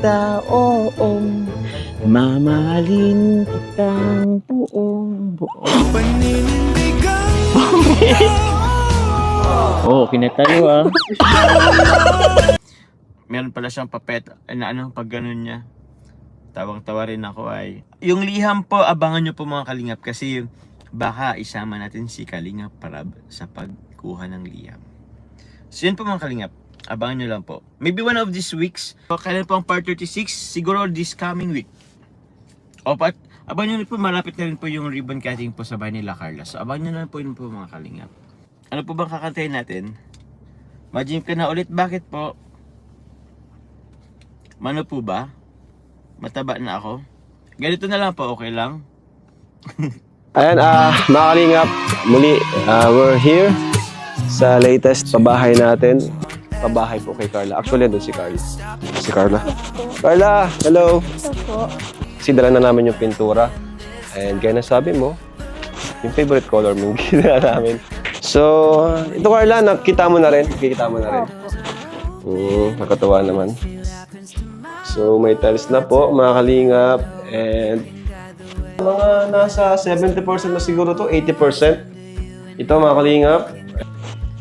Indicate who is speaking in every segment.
Speaker 1: kita, oo. Mamahalin kitang buong buo. oh, kinatalo ah. Meron pala siyang papet, na ano, pag ganun niya. Tawang-tawa rin ako ay. Yung liham po, abangan nyo po mga kalingap kasi baka isama natin si Kalingap para sa pagkuha ng liham. So yun po mga kalingap. Abangan nyo lang po. Maybe one of these weeks. O, Kailan po ang part 36? Siguro this coming week. O pat, abangan nyo po, malapit na rin po yung ribbon cutting po sa bahay nila Carla. So abangan nyo na po yun po mga kalingap. Ano po bang kakantayin natin? Majim ka na ulit. Bakit po? Mano po ba? Mataba na ako? Ganito na lang po, okay lang?
Speaker 2: Ayan, ah, mga kalingap, muli, ah, we're here sa latest pabahay natin. Pabahay po kay Carla. Actually, doon si Carla. Si Carla. Carla, hello.
Speaker 3: Ito po.
Speaker 2: Kasi dala na namin yung pintura. And gaya na sabi mo, yung favorite color mo yung ginawa namin. So, ito Carla, nakita mo na rin. Nakikita mo na rin.
Speaker 3: Opo.
Speaker 2: Mm, nakatuwa naman. So, may tiles na po, mga kalingap. And mga nasa 70% na siguro to, 80%. Ito, mga kalingap.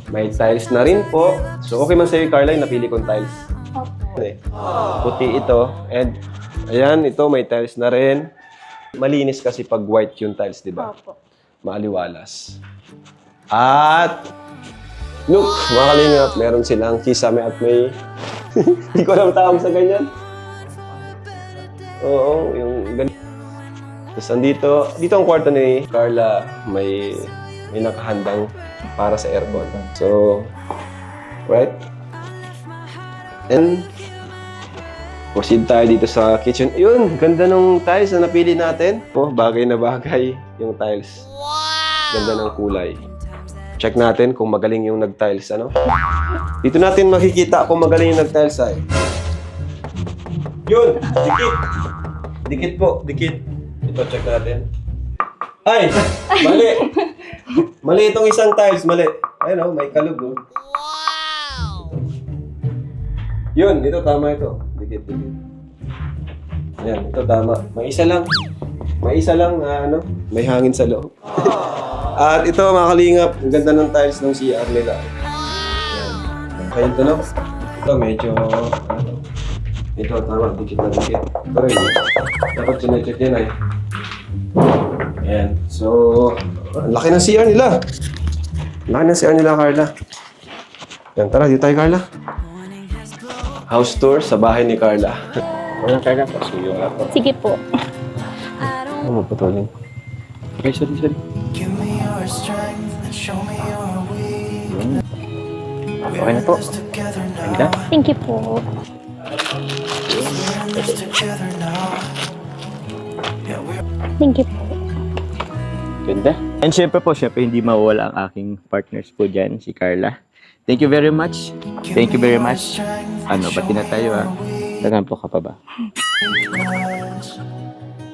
Speaker 2: May tiles na rin po. So, okay man sa'yo, Carla, yung napili kong tiles.
Speaker 3: Opo.
Speaker 2: Eh, Puti ito. And, ayan, ito, may tiles na rin. Malinis kasi pag white yung tiles, di ba?
Speaker 3: Opo.
Speaker 2: Maaliwalas. At, look, mga kalingap, meron silang kisame at may... Hindi ko alam tawag sa ganyan. Oo, yung ganyan. Tapos andito, dito ang kwarto ni Carla, may may nakahandang para sa aircon. So, right? And, proceed tayo dito sa kitchen. Yun, ganda ng tiles na napili natin. Oh, bagay na bagay yung tiles. Ganda ng kulay. Check natin kung magaling yung nag-tiles, ano? Dito natin makikita kung magaling yung nag-tiles ay. Yun! Dikit! Dikit po, dikit. Ito, check natin. Ay! Mali! Mali itong isang tiles, mali. Ayun oh, may kalug oh. Yun, ito tama ito. Dikit, dikit. Yan, ito tama. May isa lang. May isa lang, ah, ano, may hangin sa loob. At ito, mga kalingap, ang ganda ng tiles ng CR nila. Yan. Kaya ito, no? Ito, medyo, ano, ito, tama, dikit na dikit. Pero yun, dapat sinecheck yan ay. Ayan. So, laki ng CR nila. Ang Laki ng CR nila, Carla. Yan, tara, dito tayo, Carla. House tour sa bahay ni Carla.
Speaker 1: Walang Carla, pasuyo nga po.
Speaker 3: Sige po.
Speaker 2: Ano mo putulin?
Speaker 1: Okay, sorry, sorry.
Speaker 4: Give me your strength and show me your way.
Speaker 1: Okay na po. Ganda.
Speaker 3: Thank you po. Thank you po.
Speaker 1: Ganda. And syempre po, syempre hindi mawala ang aking partners po dyan, si Carla. Thank you very much. Thank you very much. Ano, ba't na tayo ah? Tagan po ka pa ba?